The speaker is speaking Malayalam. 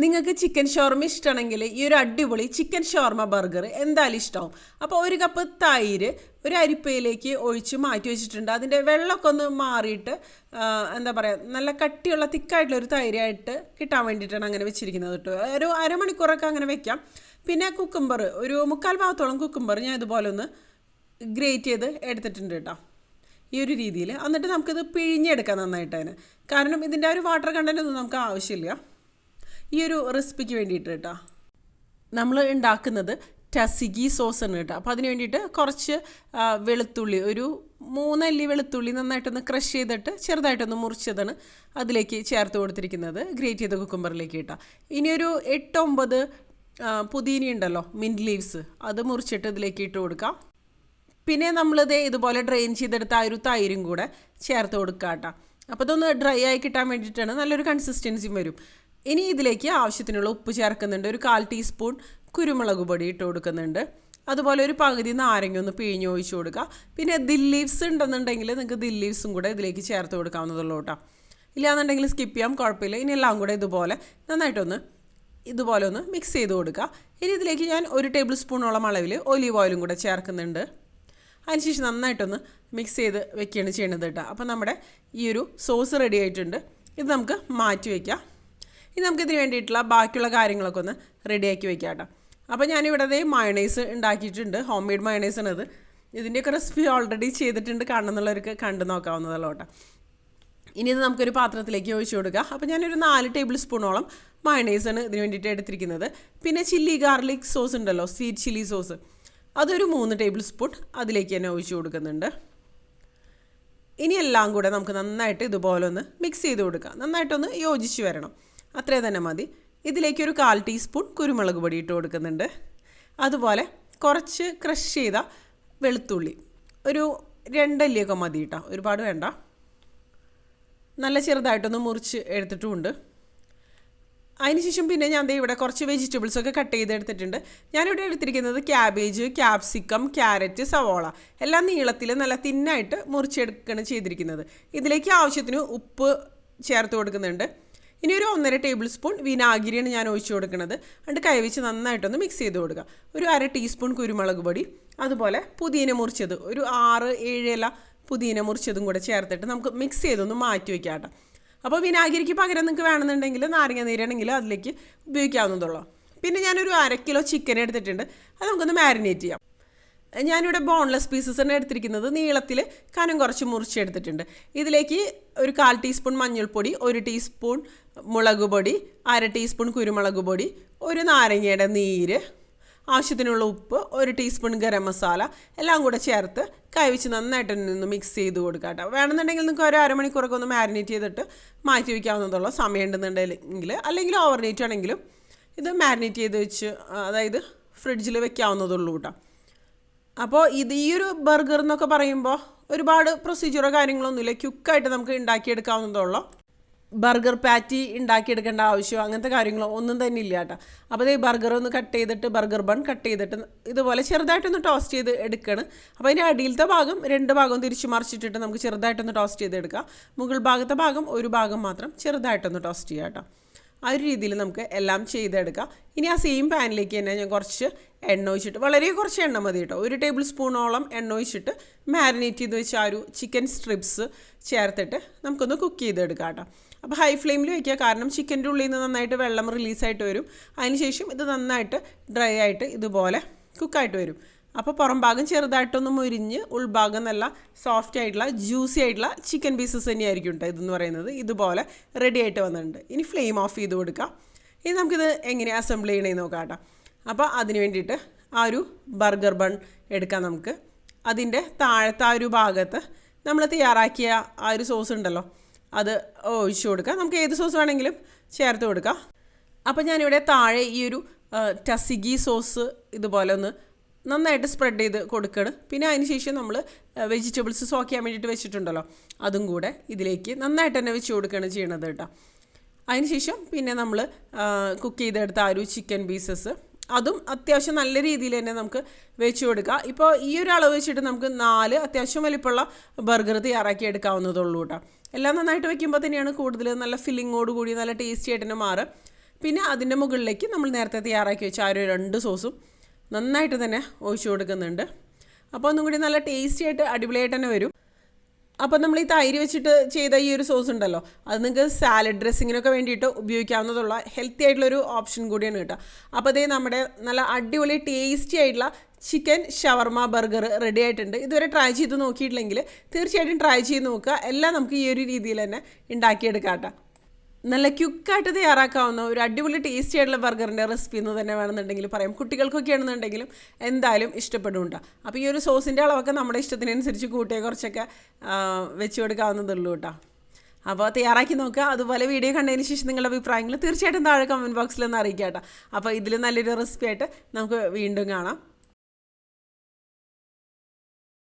നിങ്ങൾക്ക് ചിക്കൻ ഷോർമ ഇഷ്ടമാണെങ്കിൽ ഈ ഒരു അടിപൊളി ചിക്കൻ ഷോർമ ബർഗർ എന്തായാലും ഇഷ്ടമാവും അപ്പോൾ ഒരു കപ്പ് തൈര് ഒരു അരിപ്പയിലേക്ക് ഒഴിച്ച് മാറ്റി വെച്ചിട്ടുണ്ട്. അതിന്റെ വെള്ളമൊക്കെ ഒന്ന് മാറിയിട്ട് എന്താ പറയുക നല്ല കട്ടിയുള്ള തിക്കായിട്ടുള്ള ഒരു തൈരായിട്ട് കിട്ടാൻ വേണ്ടിയിട്ടാണ് അങ്ങനെ വെച്ചിരിക്കുന്നത് കേട്ടോ. ഒരു അരമണിക്കൂറൊക്കെ അങ്ങനെ വെക്കാം. പിന്നെ കുക്കുംബർ ഒരു മുക്കാൽ ഭാഗത്തോളം കുക്കുംബർ ഞാൻ ഇതുപോലെ ഒന്ന് ഗ്രേറ്റ് ചെയ്ത് എടുത്തിട്ടുണ്ട് കേട്ടോ. ഈ ഒരു രീതിയിൽ. എന്നിട്ട് നമുക്കിത് പിഴിഞ്ഞെടുക്കാം നന്നായിട്ട് തന്നെ കാരണം ഇതിന്റെ ആ ഒരു വാട്ടർ കണ്ടന്റ് ഒന്നും നമുക്ക് ആവശ്യമില്ല. ഈ ഒരു റെസിപ്പിക്ക് വേണ്ടിയിട്ട് കേട്ടോ. നമ്മൾ ഉണ്ടാക്കുന്നത് ടസിഗി സോസ് ആണ് കേട്ടോ. അപ്പോൾ അതിന് വേണ്ടിയിട്ട് കുറച്ച് വെളുത്തുള്ളി ഒരു മൂന്നല്ലി വെളുത്തുള്ളി നന്നായിട്ടൊന്ന് ക്രഷ് ചെയ്തിട്ട് ചെറുതായിട്ടൊന്ന് മുറിച്ചതാണ് അതിലേക്ക് ചേർത്ത് കൊടുത്തിരിക്കുന്നത് ഗ്രേറ്റ് ചെയ്ത കുക്കുംബറിലേക്ക് കേട്ടോ. ഇനിയൊരു എട്ടൊമ്പത് പുതിന ഉണ്ടല്ലോ മിന്റ് ലീവ്സ് അത് മുറിച്ചിട്ട് ഇതിലേക്ക് ഇട്ട് കൊടുക്കാം. പിന്നെ നമ്മളിത് ഇതുപോലെ ഡ്രെയിൻ ചെയ്തെടുത്ത ആ ഒരു തൈരും കൂടെ ചേർത്ത് കൊടുക്കുക കേട്ടോ. അപ്പോൾ ഇതൊന്ന് ഡ്രൈ ആയി കിട്ടാൻ വേണ്ടിയിട്ടാണ് നല്ലൊരു കൺസിസ്റ്റൻസിയും വരും. ഇനി ഇതിലേക്ക് ആവശ്യത്തിനുള്ള ഉപ്പ് ചേർക്കുന്നുണ്ട്. ഒരു കാൽ ടീസ്പൂൺ കുരുമുളക് പൊടി ഇട്ട് കൊടുക്കുന്നുണ്ട്. അതുപോലെ ഒരു പകുതി നാരങ്ങ ഒന്ന് പിഴിഞ്ഞ് ഒഴിച്ചു കൊടുക്കുക. പിന്നെ ദിൽ ലീവ്സ് ഉണ്ടെന്നുണ്ടെങ്കിൽ നിങ്ങൾക്ക് ദിൽ ലീവ്സും കൂടെ ഇതിലേക്ക് ചേർത്ത് കൊടുക്കാവുന്നതുള്ളൂ കേട്ടോ. ഇല്ലാന്നുണ്ടെങ്കിൽ സ്കിപ്പ് ചെയ്യാം കുഴപ്പമില്ല. ഇനി എല്ലാം കൂടെ ഇതുപോലെ നന്നായിട്ടൊന്ന് ഇതുപോലെ ഒന്ന് മിക്സ് ചെയ്ത് കൊടുക്കുക. ഇനി ഇതിലേക്ക് ഞാൻ ഒരു ടേബിൾ സ്പൂണോളം അളവിൽ ഒലീവ് ഓയിലും കൂടെ ചേർക്കുന്നുണ്ട്. അതിനുശേഷം നന്നായിട്ടൊന്ന് മിക്സ് ചെയ്ത് വെക്കുകയാണ് ചെയ്യേണ്ടത് കേട്ടോ. അപ്പോൾ നമ്മുടെ ഈ ഒരു സോസ് റെഡി ആയിട്ടുണ്ട്. ഇത് നമുക്ക് മാറ്റി വയ്ക്കാം ഇനി നമുക്കിതിന് വേണ്ടിയിട്ടുള്ള ബാക്കിയുള്ള കാര്യങ്ങളൊക്കെ ഒന്ന് റെഡിയാക്കി വെക്കാം കേട്ടോ. അപ്പോൾ ഞാനിവിടെ അതേ മയണൈസ് ഉണ്ടാക്കിയിട്ടുണ്ട്. ഹോം മെയ്ഡ് മയണൈസ് ആണ് ഇത്. ഇതിന്റെയൊക്കെ റെസിപ്പി ഓൾറെഡി ചെയ്തിട്ടുണ്ട്. കാണുന്നുള്ളവർക്ക് കണ്ടു നോക്കാവുന്നതല്ലോ കേട്ടോ. ഇനി ഇത് നമുക്കൊരു പാത്രത്തിലേക്ക് ഒഴിച്ചു കൊടുക്കുക അപ്പോൾ ഞാനൊരു നാല് ടേബിൾ സ്പൂണോളം മയണൈസാണ് ഇതിന് വേണ്ടിയിട്ട് എടുത്തിരിക്കുന്നത്. പിന്നെ ചില്ലി ഗാർലിക് സോസ് ഉണ്ടല്ലോ സ്വീറ്റ് ചില്ലി സോസ് അതൊരു മൂന്ന് ടേബിൾ സ്പൂൺ അതിലേക്ക് തന്നെ ഒഴിച്ചു കൊടുക്കുന്നുണ്ട്. ഇനി എല്ലാം കൂടെ നമുക്ക് നന്നായിട്ട് ഇതുപോലെ ഒന്ന് മിക്സ് ചെയ്ത് കൊടുക്കുക നന്നായിട്ടൊന്ന് യോജിച്ച് വരണം. അത്രേ തന്നെ മതി. ഇതിലേക്ക് ഒരു കാൽ ടീസ്പൂൺ കുരുമുളക് പൊടി ഇട്ട് കൊടുക്കുന്നുണ്ട്. അതുപോലെ കുറച്ച് ക്രഷ് ചെയ്ത വെളുത്തുള്ളി. ഒരു രണ്ടല്ലിയൊക്കെ മതി കേട്ടോ. ഒരുപാട് വേണ്ട. നല്ല ചെറുതായിട്ടൊന്ന് മുറിച്ച് എടുത്തിട്ടുമുണ്ട്. അതിനുശേഷം പിന്നെ ഞാൻ ദേ ഇവിടെ കുറച്ച് വെജിറ്റബിൾസ് ഒക്കെ കട്ട് ചെയ്തെടുത്തിട്ടുണ്ട് ഞാനിവിടെ എടുത്തിരിക്കുന്നത് ക്യാബേജ് ക്യാപ്സിക്കം ക്യാരറ്റ് സവോള. എല്ലാം നീളത്തിൽ നല്ല തിന്നായിട്ട് മുറിച്ചെടുക്കുകയാണ് ചെയ്തിരിക്കുന്നത്. ഇതിലേക്ക് ആവശ്യത്തിന് ഉപ്പ് ചേർത്ത് കൊടുക്കുന്നുണ്ട്. ഇനി ഒരു ഒന്നര ടേബിൾ സ്പൂൺ വിനാഗിരിയാണ് ഞാൻ ഒഴിച്ചു കൊടുക്കുന്നത്. എന്നിട്ട് കൈവച്ച് നന്നായിട്ടൊന്ന് മിക്സ് ചെയ്ത് കൊടുക്കുക. ഒരു അര ടീസ്പൂൺ കുരുമുളക് പൊടി അതുപോലെ പുതിന മുറിച്ചത് ഒരു ആറ് ഏഴ് ഇല പുതിന മുറിച്ചതും കൂടെ ചേർത്തിട്ട് നമുക്ക് മിക്സ് ചെയ്തൊന്ന് മാറ്റി വയ്ക്കാം കേട്ടോ. അപ്പോൾ വിനാഗിരിക്ക് പകരം നിങ്ങൾക്ക് വേണമെന്നുണ്ടെങ്കിൽ നാരങ്ങ നീരാണെങ്കിൽ അതിലേക്ക് ഉപയോഗിക്കാവുന്നതുള്ളൂ പിന്നെ ഞാനൊരു അര കിലോ ചിക്കൻ എടുത്തിട്ടുണ്ട്. അത് നമുക്കൊന്ന് മാരിനേറ്റ് ചെയ്യാം. ഞാനിവിടെ ബോൺലെസ് പീസസ് തന്നെ എടുത്തിരിക്കുന്നത്. നീളത്തിൽ കനം കുറച്ച് മുറിച്ചെടുത്തിട്ടുണ്ട് ഇതിലേക്ക് ഒരു കാൽ ടീസ്പൂൺ മഞ്ഞൾപ്പൊടി ഒരു ടീസ്പൂൺ മുളക് പൊടി അര ടീസ്പൂൺ കുരുമുളക് പൊടി ഒരു നാരങ്ങയുടെ നീര് ആവശ്യത്തിനുള്ള ഉപ്പ് ഒരു ടീസ്പൂൺ ഗരം മസാല എല്ലാം കൂടെ ചേർത്ത് കൈവച്ച് നന്നായിട്ട് നിന്ന് മിക്സ് ചെയ്ത് കൊടുക്കുക കേട്ടോ. വേണമെന്നുണ്ടെങ്കിൽ നിങ്ങൾക്ക് ഒരു അരമണിക്കൂറൊക്കെ ഒന്ന് മാരിനേറ്റ് ചെയ്തിട്ട് മാറ്റി വയ്ക്കാവുന്നതുള്ള സമയം ഉണ്ടെന്നുണ്ടെങ്കിൽ അല്ലെങ്കിൽ ഓവർനൈറ്റ് ആണെങ്കിലും ഇത് മാരിനേറ്റ് ചെയ്ത് വെച്ച് അതായത് ഫ്രിഡ്ജിൽ വെക്കാവുന്നതുള്ളൂ കേട്ടോ. അപ്പോൾ ഇത് ഈ ഒരു ബർഗർ എന്നൊക്കെ പറയുമ്പോൾ ഒരുപാട് പ്രൊസീജിയറോ കാര്യങ്ങളൊന്നുമില്ല ക്യുക്കായിട്ട് നമുക്ക് ഉണ്ടാക്കിയെടുക്കാവുന്നതുള്ളൂ ബർഗർ പാറ്റി ഉണ്ടാക്കിയെടുക്കേണ്ട ആവശ്യമോ അങ്ങനത്തെ കാര്യങ്ങളോ ഒന്നും തന്നെ ഇല്ല കേട്ടോ. അപ്പോൾ ഈ ബർഗർ ഒന്ന് കട്ട് ചെയ്തിട്ട് ബർഗർ ബൺ കട്ട് ചെയ്തിട്ട് ഇതുപോലെ ചെറുതായിട്ടൊന്ന് ടോസ്റ്റ് ചെയ്ത് എടുക്കണം. അപ്പോൾ അതിന്റെ അടിയിലത്തെ ഭാഗം രണ്ട് ഭാഗം തിരിച്ചു മറിച്ചിട്ടിട്ട് നമുക്ക് ചെറുതായിട്ടൊന്ന് ടോസ്റ്റ് ചെയ്തെടുക്കാം. മുകൾ ഭാഗത്തെ ഭാഗം ഒരു ഭാഗം മാത്രം ചെറുതായിട്ടൊന്ന് ടോസ്റ്റ് ചെയ്യാം കേട്ടോ. ആ ഒരു രീതിയിൽ നമുക്ക് എല്ലാം ചെയ്തെടുക്കാം. ഇനി ആ സെയിം പാനിലേക്ക് തന്നെ ഞാൻ കുറച്ച് എണ്ണ ഒഴിച്ചിട്ട് വളരെ കുറച്ച് എണ്ണ മതി കേട്ടോ. ഒരു ടേബിൾ സ്പൂണോളം എണ്ണ ഒഴിച്ചിട്ട് മാരിനേറ്റ് ചെയ്ത് വെച്ച ആ ഒരു ചിക്കൻ സ്ട്രിപ്സ് ചേർത്തിട്ട് നമുക്കൊന്ന് കുക്ക് ചെയ്തെടുക്കാം കേട്ടോ. അപ്പോൾ ഹൈ ഫ്ലെയിമിൽ വയ്ക്കുക കാരണം ചിക്കന്റെ ഉള്ളിൽ നിന്ന് നന്നായിട്ട് വെള്ളം റിലീസായിട്ട് വരും. അതിനുശേഷം ഇത് നന്നായിട്ട് ഡ്രൈ ആയിട്ട് ഇതുപോലെ കുക്കായിട്ട് വരും. അപ്പോൾ പുറം ഭാഗം ചെറുതായിട്ടൊന്ന് മുരിഞ്ഞ് ഉൾഭാഗം നല്ല സോഫ്റ്റ് ആയിട്ടുള്ള ജ്യൂസി ആയിട്ടുള്ള ചിക്കൻ പീസസ് തന്നെയായിരിക്കും കേട്ടോ ഇതെന്ന് പറയുന്നത്. ഇതുപോലെ റെഡി ആയിട്ട് വന്നിട്ടുണ്ട്. ഇനി ഫ്ലെയിം ഓഫ് ചെയ്ത് കൊടുക്കാം. ഇനി നമുക്കിത് എങ്ങനെ അസംബിൾ ചെയ്യണമെന്ന് നോക്കാം കേട്ടോ അപ്പോൾ അതിന് വേണ്ടിയിട്ട് ആ ഒരു ബർഗർ ബൺ എടുക്കാം നമുക്ക്. അതിന്റെ താഴത്തെ ആ ഒരു ഭാഗത്ത് നമ്മൾ തയ്യാറാക്കിയ ആ ഒരു സോസ് ഉണ്ടല്ലോ അത് ഒഴിച്ചു കൊടുക്കാം. നമുക്ക് ഏത് സോസ് വേണമെങ്കിലും ചേർത്ത് കൊടുക്കാം. അപ്പോൾ ഞാനിവിടെ താഴെ ഈ ഒരു ടസിഗി സോസ് ഇതുപോലെ ഒന്ന് നന്നായിട്ട് സ്പ്രെഡ് ചെയ്ത് കൊടുക്കണം. പിന്നെ അതിന് ശേഷം നമ്മൾ വെജിറ്റബിൾസ് സോക്ക് ചെയ്യാൻ വേണ്ടിയിട്ട് വെച്ചിട്ടുണ്ടല്ലോ. അതും കൂടെ ഇതിലേക്ക് നന്നായിട്ട് തന്നെ വെച്ച് കൊടുക്കുകയാണ് ചെയ്യണത് കേട്ടോ. അതിനുശേഷം പിന്നെ നമ്മൾ കുക്ക് ചെയ്തെടുത്ത ആ ഒരു ചിക്കൻ പീസസ് അതും അത്യാവശ്യം നല്ല രീതിയിൽ തന്നെ നമുക്ക് വെച്ച് കൊടുക്കുക ഇപ്പോൾ ഈ ഒരു അളവ് വെച്ചിട്ട് നമുക്ക് നാല് അത്യാവശ്യം വലിപ്പമുള്ള ബർഗർ തയ്യാറാക്കി എടുക്കാവുന്നതുള്ളൂ കേട്ടോ. എല്ലാം നന്നായിട്ട് വെക്കുമ്പോൾ തന്നെയാണ് കൂടുതൽ നല്ല ഫില്ലിങ്ങോട് കൂടി നല്ല ടേസ്റ്റി ആയിട്ട് തന്നെ മാറുക. പിന്നെ അതിന്റെ മുകളിലേക്ക് നമ്മൾ നേരത്തെ തയ്യാറാക്കി വെച്ച ആ ഒരു രണ്ട് സോസും നന്നായിട്ട് തന്നെ ഒഴിച്ചു കൊടുക്കുന്നുണ്ട്. അപ്പോൾ ഒന്നും കൂടി നല്ല ടേസ്റ്റി ആയിട്ട് അടിപൊളിയായിട്ട് തന്നെ വരും. അപ്പോൾ നമ്മൾ ഈ തൈര് വെച്ചിട്ട് ചെയ്ത ഈ ഒരു സോസ് ഉണ്ടല്ലോ അത് നിങ്ങൾക്ക് സാലഡ് ഡ്രസ്സിങ്ങിനൊക്കെ വേണ്ടിയിട്ട് ഉപയോഗിക്കാവുന്നതുള്ള ഹെൽത്തി ആയിട്ടുള്ളൊരു ഓപ്ഷൻ കൂടിയാണ് കേട്ടോ. അപ്പോൾ അതേ നമ്മുടെ നല്ല അടിപൊളി ടേസ്റ്റി ആയിട്ടുള്ള ചിക്കൻ ഷവർമ ബർഗർ റെഡി ആയിട്ടുണ്ട്. ഇതുവരെ ട്രൈ ചെയ്ത് നോക്കിയിട്ടില്ലെങ്കിൽ തീർച്ചയായിട്ടും ട്രൈ ചെയ്ത് നോക്കുക. എല്ലാം നമുക്ക് ഈ ഒരു രീതിയിൽ തന്നെ ഉണ്ടാക്കിയെടുക്കാം കേട്ടോ. നല്ല ക്യുക്കായിട്ട് തയ്യാറാക്കാവുന്ന ഒരു അടിപൊളി ടേസ്റ്റി ആയിട്ടുള്ള ബർഗറിന്റെ റെസിപ്പി എന്ന് തന്നെ വേണമെന്നുണ്ടെങ്കിൽ പറയാം. കുട്ടികൾക്കൊക്കെ ആണെന്നുണ്ടെങ്കിലും എന്തായാലും ഇഷ്ടപ്പെടുന്നുണ്ട്. അപ്പോൾ ഈ ഒരു സോസിന്റെ അളവൊക്കെ നമ്മുടെ ഇഷ്ടത്തിനനുസരിച്ച് കൂട്ടിയെ കുറച്ചൊക്കെ വെച്ച് കൊടുക്കാവുന്നതുള്ളൂ കേട്ടോ. അപ്പോൾ തയ്യാറാക്കി നോക്കുക. അതുപോലെ വീഡിയോ കണ്ടതിന് ശേഷം നിങ്ങളുടെ അഭിപ്രായങ്ങൾ തീർച്ചയായിട്ടും താഴെ കമന്റ് ബോക്സിൽ ഒന്ന് അറിയിക്കാം കേട്ടോ. അപ്പോൾ ഇതിൽ നല്ലൊരു റെസിപ്പി ആയിട്ട് നമുക്ക് വീണ്ടും കാണാം.